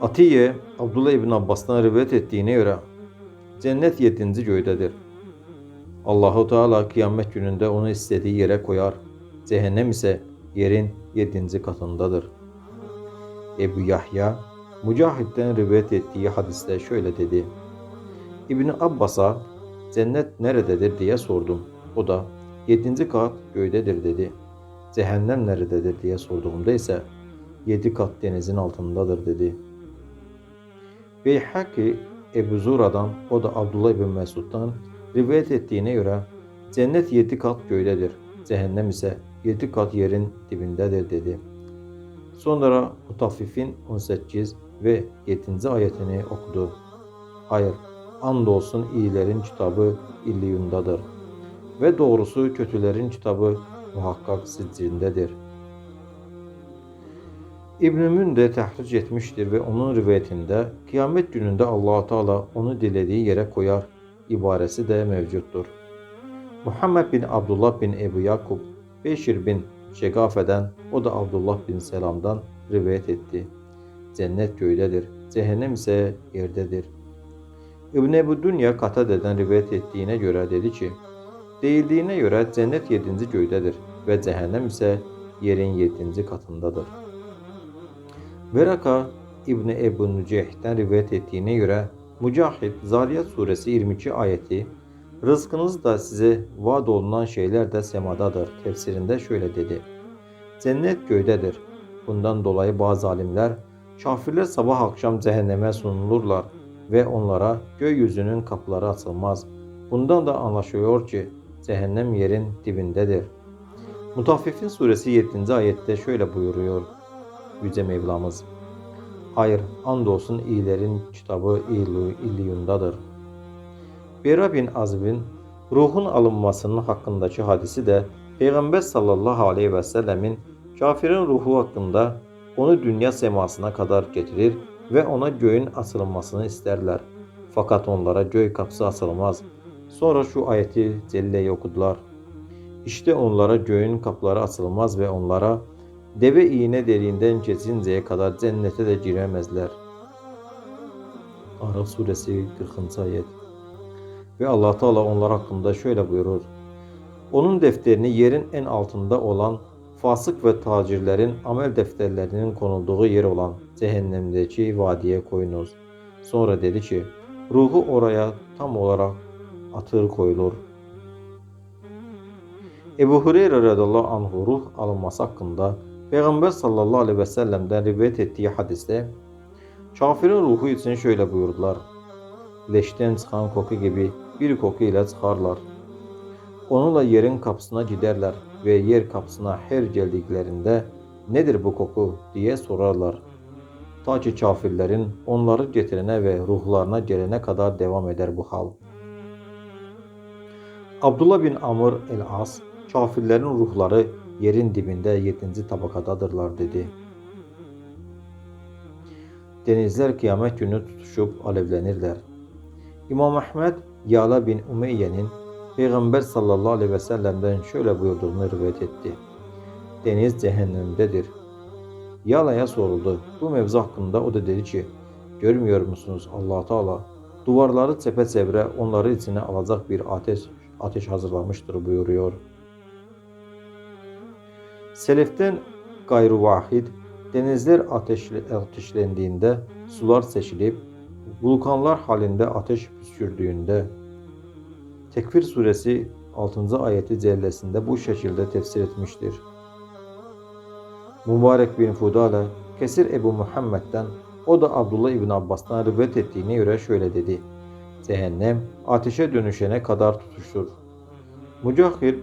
Atiye, Abdullah ibn Abbas'tan rivayet ettiğine göre cennet yedinci göydedir. Allahu Teala kıyamet gününde onu istediği yere koyar. Cehennem ise yerin yedinci katındadır. Ebu Yahya, Mücahit'ten rivayet ettiği hadiste şöyle dedi. İbni Abbas'a cennet nerededir diye sordum. O da yedinci kat göydedir dedi. Cehennem nerededir diye sorduğumda ise yedi kat denizin altındadır dedi. Beyhaki Ebu Zura'dan o da Abdullah bin Mesud'dan rivayet ettiğine göre cennet yedi kat göydedir. Cehennem ise yedi kat yerin dibindedir dedi. Sonra Mutaffifin 18 ve 7. ayetini okudu. Hayır, andolsun iyilerin kitabı illiyundadır. Ve doğrusu kötülerin kitabı muhakkak siccindedir. İbn-i de tahric etmiştir ve onun rivayetinde kıyamet gününde allah Teala onu dilediği yere koyar ibaresi de mevcuttur. Muhammed bin Abdullah bin Ebu Yakub, Beşir bin Şegafe'den, o da Abdullah bin Selam'dan rivayet etti. Cennet göydedir, cehennem ise yerdedir. İbn Ebu Dünya Katade'den rivayet ettiğine göre dedi ki, Değildiğine göre cennet yedinci göydedir ve cehennem ise yerin yedinci katındadır. Veraka İbni Ebu Nüceh'ten rivayet ettiğine göre Mücahit Zariyat suresi 22 ayeti Rızkınız da size vaat olunan şeyler de semadadır tefsirinde şöyle dedi. Cennet göydedir. Bundan dolayı bazı alimler kafirler sabah akşam cehenneme sunulurlar ve onlara gökyüzünün kapıları açılmaz. Bundan da anlaşılıyor ki cehennem yerin dibindedir. Mutaffifin suresi 7. ayette şöyle buyuruyor Yüce Mevlamız. Hayır, andolsun iyilerin kitabı illiyundadır. Bera bin Azib'in ruhun alınmasının hakkındaki hadisi de Peygamber sallallahu aleyhi ve sellemin kafirin ruhu hakkında onu dünya semasına kadar getirir ve ona göğün açılmasını isterler. Fakat onlara göğ kapısı açılmaz. Sonra şu ayeti celleyi okudular. İşte onlara göğün kapıları açılmaz ve onlara deve iğne deliğinden kesinceye kadar cennete de giremezler. Araf suresi 40. ayet. Ve Allah Teala onlar hakkında şöyle buyurur. Onun defterini yerin en altında olan fasık ve tacirlerin amel defterlerinin konulduğu yer olan cehennemdeki vadiye koyunuz. Sonra dedi ki, ruhu oraya tam olarak atır koyulur. Ebu Hureyre radıyallahu anhu ruh alınması hakkında Peygamber sallallahu aleyhi ve sellem'den rivayet ettiği hadiste kafirin ruhu için şöyle buyurdular. Leşten çıkan koku gibi bir koku ile çıkarlar. Onunla yerin kapısına giderler ve yer kapısına her geldiklerinde nedir bu koku diye sorarlar. Ta ki kafirlerin onları getirene ve ruhlarına gelene kadar devam eder bu hal. Abdullah bin Amr el-As, kafirlerin ruhları yerin dibinde yedinci tabakadadırlar dedi. Denizler kıyamet günü tutuşup alevlenirler. İmam Ahmed Yala bin Umeyye'nin Peygamber sallallahu aleyhi ve sellem'den şöyle buyurduğunu rivayet etti. Deniz cehennemdedir. Yala'ya soruldu. Bu mevzu hakkında o da dedi ki, görmüyor musunuz allah Teala duvarları çepeçevre onları içine alacak bir ateş, ateş hazırlamıştır buyuruyor. Seleften gayrı vahid, denizler ateşle, ateşlendiğinde sular seçilip, vulkanlar halinde ateş püskürdüğünde, Tekfir suresi 6. ayeti cellesinde bu şekilde tefsir etmiştir. Mübarek bin Fudale, Kesir Ebu Muhammed'den, o da Abdullah İbn Abbas'tan rivayet ettiğine göre şöyle dedi. Cehennem ateşe dönüşene kadar tutuşur. Mücahir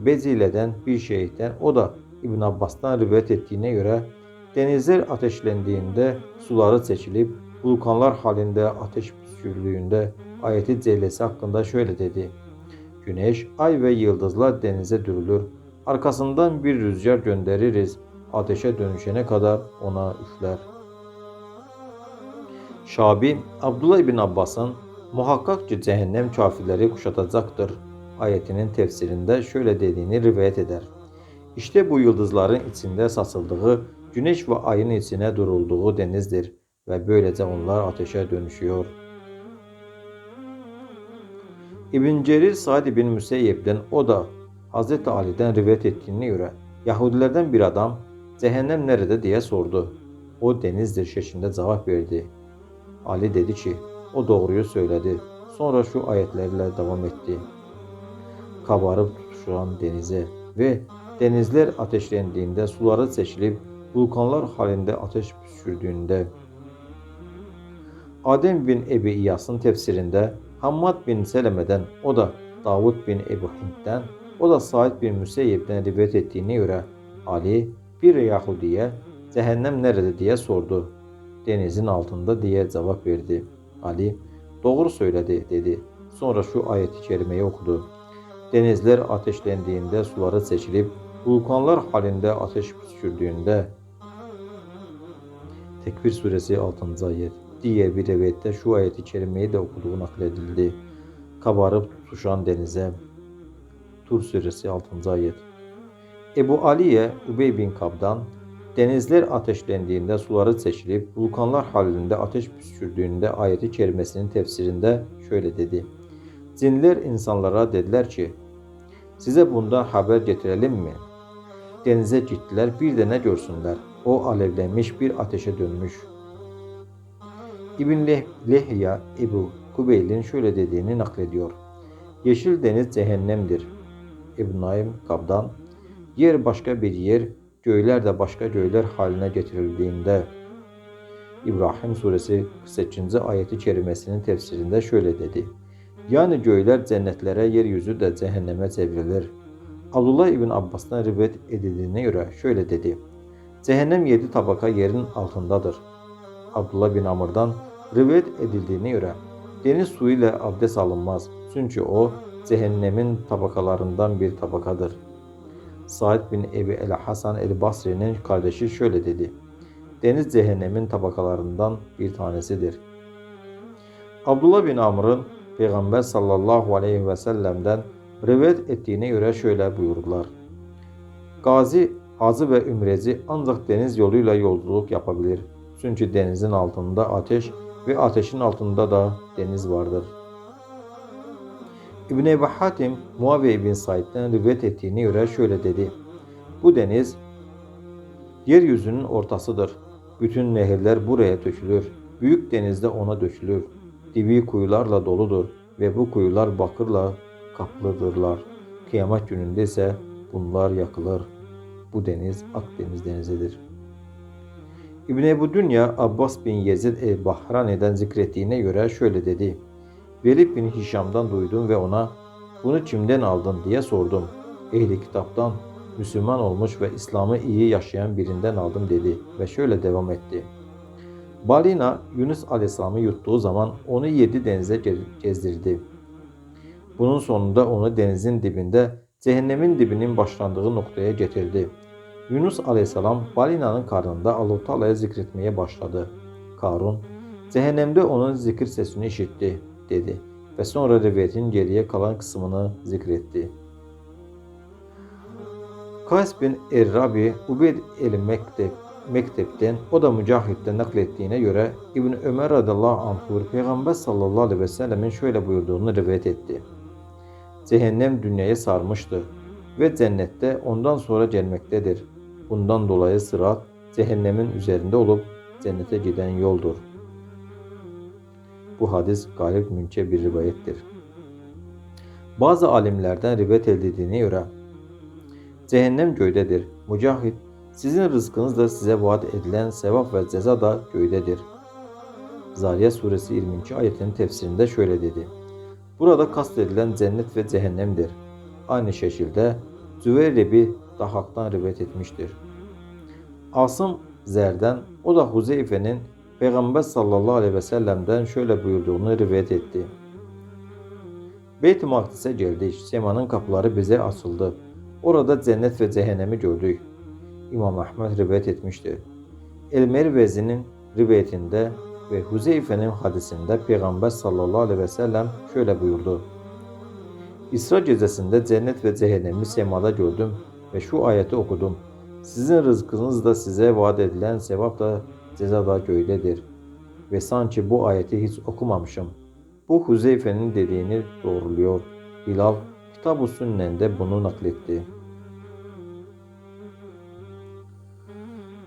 Bezile'den bir şeyhten, o da İbn Abbas'tan rivayet ettiğine göre denizler ateşlendiğinde suları seçilip vulkanlar halinde ateş püskürüldüğünde ayeti cellesi hakkında şöyle dedi. Güneş, ay ve yıldızlar denize dürülür. Arkasından bir rüzgar göndeririz. Ateşe dönüşene kadar ona üfler. Şabi, Abdullah bin Abbas'ın muhakkak ki cehennem kafirleri kuşatacaktır ayetinin tefsirinde şöyle dediğini rivayet eder. İşte bu yıldızların içinde saçıldığı, güneş ve ayın içine durulduğu denizdir. ve böylece onlar ateşe dönüşüyor. İbn Cerir Sa'd bin Müseyyep'ten o da Hz. Ali'den rivayet ettiğine göre Yahudilerden bir adam cehennem nerede diye sordu. O denizdir şeklinde cevap verdi. Ali dedi ki o doğruyu söyledi. Sonra şu ayetlerle devam etti. Kabarıp tutuşan denize ve denizler ateşlendiğinde suları seçilip vulkanlar halinde ateş püskürdüğünde Adem bin Ebi İyas'ın tefsirinde Hammad bin Seleme'den o da Davud bin Ebu Hint'ten o da Said bin Müseyyep'ten rivayet ettiğine göre Ali bir Yahudiye cehennem nerede diye sordu. Denizin altında diye cevap verdi. Ali doğru söyledi dedi. Sonra şu ayeti kerimeyi okudu. Denizler ateşlendiğinde suları seçilip vulkanlar halinde ateş püskürdüğünde Tekvir suresi 6. ayet. Diğer bir rivayette şu ayeti kerimeyi de okuduğu nakledildi. Kabarıp tutuşan denize. Tur suresi 6. ayet. Ebu Aliye Ubey bin Kab'dan denizler ateşlendiğinde suları seçilip vulkanlar halinde ateş püskürdüğünde ayeti kerimesinin tefsirinde şöyle dedi. Cinler insanlara dediler ki size bundan haber getirelim mi? Denize gittiler bir de ne görsünler? O alevlenmiş bir ateşe dönmüş. İbn Leh Lehya Ebu Kubeyl'in şöyle dediğini naklediyor. Yeşil deniz cehennemdir. İbn Naim Kab'dan yer başka bir yer, göyler de başka göyler haline getirildiğinde İbrahim suresi 48. ayeti kerimesinin tefsirinde şöyle dedi. Yani göyler cennetlere, yeryüzü de cehenneme çevrilir. Abdullah İbn Abbas'tan rivayet edildiğine göre şöyle dedi. Cehennem yedi tabaka yerin altındadır. Abdullah bin Amr'dan rivayet edildiğine göre deniz suyu ile abdest alınmaz. Çünkü o cehennemin tabakalarından bir tabakadır. Said bin Ebi el Hasan el Basri'nin kardeşi şöyle dedi. Deniz cehennemin tabakalarından bir tanesidir. Abdullah bin Amr'ın Peygamber sallallahu aleyhi ve sellem'den rivayet ettiğine göre şöyle buyurdular. Gazi, Hacı ve Ümreci ancak deniz yoluyla yolculuk yapabilir. Çünkü denizin altında ateş ve ateşin altında da deniz vardır. İbn Ebi Hatim Muaviye bin Said'den rivayet ettiğine göre şöyle dedi. Bu deniz yeryüzünün ortasıdır. Bütün nehirler buraya dökülür. Büyük denizde ona dökülür. Dibi kuyularla doludur ve bu kuyular bakırla kaplıdırlar. Kıyamet gününde ise bunlar yakılır. Bu deniz Akdeniz denizidir. İbn Ebu Dünya Abbas bin Yezid el-Bahrani'den zikrettiğine göre şöyle dedi. Velid bin Hişam'dan duydum ve ona bunu kimden aldın diye sordum. Ehli kitaptan Müslüman olmuş ve İslam'ı iyi yaşayan birinden aldım dedi ve şöyle devam etti. Balina Yunus Aleyhisselam'ı yuttuğu zaman onu yedi denize gezdirdi. Bunun sonunda onu denizin dibinde cehennemin dibinin başlandığı noktaya getirdi. Yunus Aleyhisselam balinanın karnında Allah Teala'ya zikretmeye başladı. Karun, cehennemde onun zikir sesini işitti dedi ve sonra rivayetin geriye kalan kısmını zikretti. Kays bin Errabi Ubeyd el-Mekteb Mektep'ten o da Mücahit'ten naklettiğine göre İbn Ömer radıyallahu anh Peygamber sallallahu aleyhi ve sellemin şöyle buyurduğunu rivayet etti. Cehennem dünyaya sarmıştı ve cennette ondan sonra gelmektedir. Bundan dolayı sırat cehennemin üzerinde olup cennete giden yoldur. Bu hadis galip münçe bir rivayettir. Bazı alimlerden rivayet edildiğine göre cehennem göydedir. Mücahit sizin rızkınız da size vaat edilen sevap ve ceza da göydedir. Zariyat suresi 20. ayetin tefsirinde şöyle dedi. Burada kastedilen cennet ve cehennemdir. Aynı şekilde Züveyrebi Dahak'tan rivayet etmiştir. Asım Zer'den o da Huzeyfe'nin Peygamber sallallahu aleyhi ve sellem'den şöyle buyurduğunu rivayet etti. Beyt-i Makdis'e geldik. Semanın kapıları bize açıldı. Orada cennet ve cehennemi gördük. İmam Ahmed rivayet etmiştir. El-Mervezi'nin rivayetinde ve Huzeyfe'nin hadisinde Peygamber sallallahu aleyhi ve sellem şöyle buyurdu. İsra gecesinde cennet ve cehennemi semada gördüm ve şu ayeti okudum. Sizin rızkınız da size vaat edilen sevap da ceza da göydedir. ve sanki bu ayeti hiç okumamışım. Bu Huzeyfe'nin dediğini doğruluyor. Hilal Kitab-ı Sünnen'de bunu nakletti.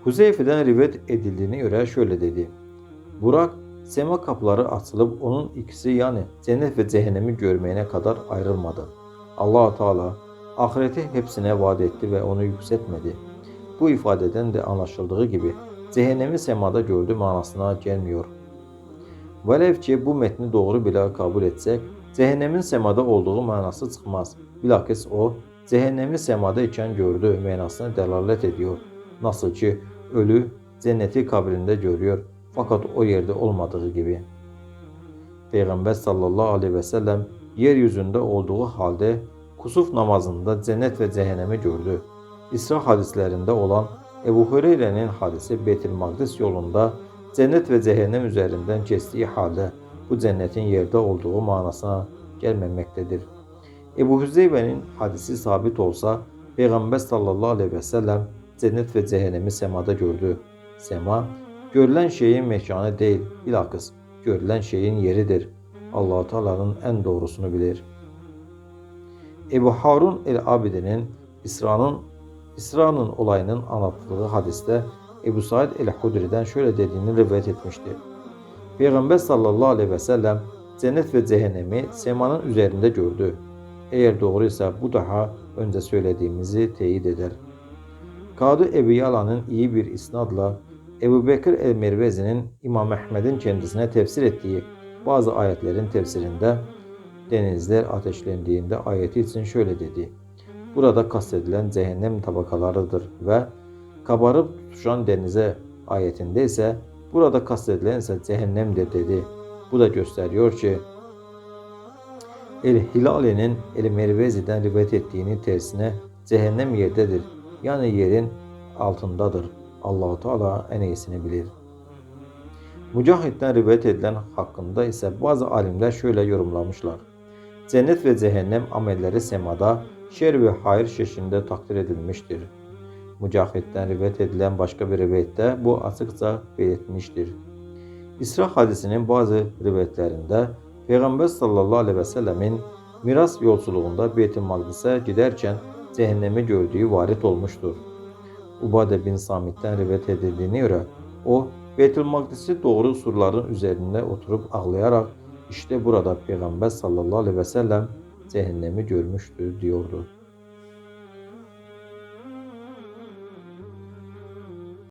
Huzeyfe'den rivayet edildiğine göre şöyle dedi. Burak sema kapıları açılıp onun ikisi yani cennet ve cehennemi görmeyene kadar ayrılmadı. allah Teala ahireti hepsine vaat etti ve onu yükseltmedi. Bu ifadeden de anlaşıldığı gibi cehennemi semada gördü manasına gelmiyor. Velev ki bu metni doğru bile kabul etsek, cehennemin semada olduğu manası çıkmaz. Bilakis o, cehennemi semada iken gördü manasına delalet ediyor. Nasıl ki ölü cenneti kabrinde görüyor fakat o yerde olmadığı gibi. Peygamber sallallahu aleyhi ve sellem yeryüzünde olduğu halde kusuf namazında cennet ve cehennemi gördü. İsra hadislerinde olan Ebu Hureyre'nin hadisi Betil Magdis yolunda cennet ve cehennem üzerinden kestiği halde bu cennetin yerde olduğu manasına gelmemektedir. Ebu Hüzeybe'nin hadisi sabit olsa Peygamber sallallahu aleyhi ve sellem cennet ve cehennemi semada gördü. Sema, görülen şeyin mekanı değil, bilakis görülen şeyin yeridir. allah Teala'nın en doğrusunu bilir. Ebu Harun el-Abidi'nin İsra'nın İsra'nın olayının anlatıldığı hadiste Ebu Said el-Hudri'den şöyle dediğini rivayet etmiştir. Peygamber sallallahu aleyhi ve sellem cennet ve cehennemi semanın üzerinde gördü. Eğer doğruysa bu daha önce söylediğimizi teyit eder. Kadı Ebu Yala'nın iyi bir isnadla Ebu Bekir el-Mervezi'nin İmam Ahmed'in kendisine tefsir ettiği bazı ayetlerin tefsirinde denizler ateşlendiğinde ayeti için şöyle dedi. Burada kastedilen cehennem tabakalarıdır ve kabarıp tutuşan denize ayetinde ise burada kastedilen ise cehennemdir dedi. Bu da gösteriyor ki El Hilali'nin El Mervezi'den rivayet ettiğini tersine cehennem yerdedir. Yani yerin altındadır. Allahu Teala en iyisini bilir. Mücahit'ten rivayet edilen hakkında ise bazı alimler şöyle yorumlamışlar. Cennet ve cehennem amelleri semada, şer ve hayır şeklinde takdir edilmiştir. Mücahit'ten rivayet edilen başka bir rivayette bu açıkça belirtmiştir. İsra hadisinin bazı rivayetlerinde Peygamber sallallahu aleyhi ve sellemin miras yolculuğunda Beyt-i Makdis'e giderken cehennemi gördüğü varit olmuştur. Ubade bin Samit'ten rivayet edildiğine göre o Beytül Makdis'i doğru surların üzerinde oturup ağlayarak işte burada Peygamber sallallahu aleyhi ve sellem cehennemi görmüştür diyordu.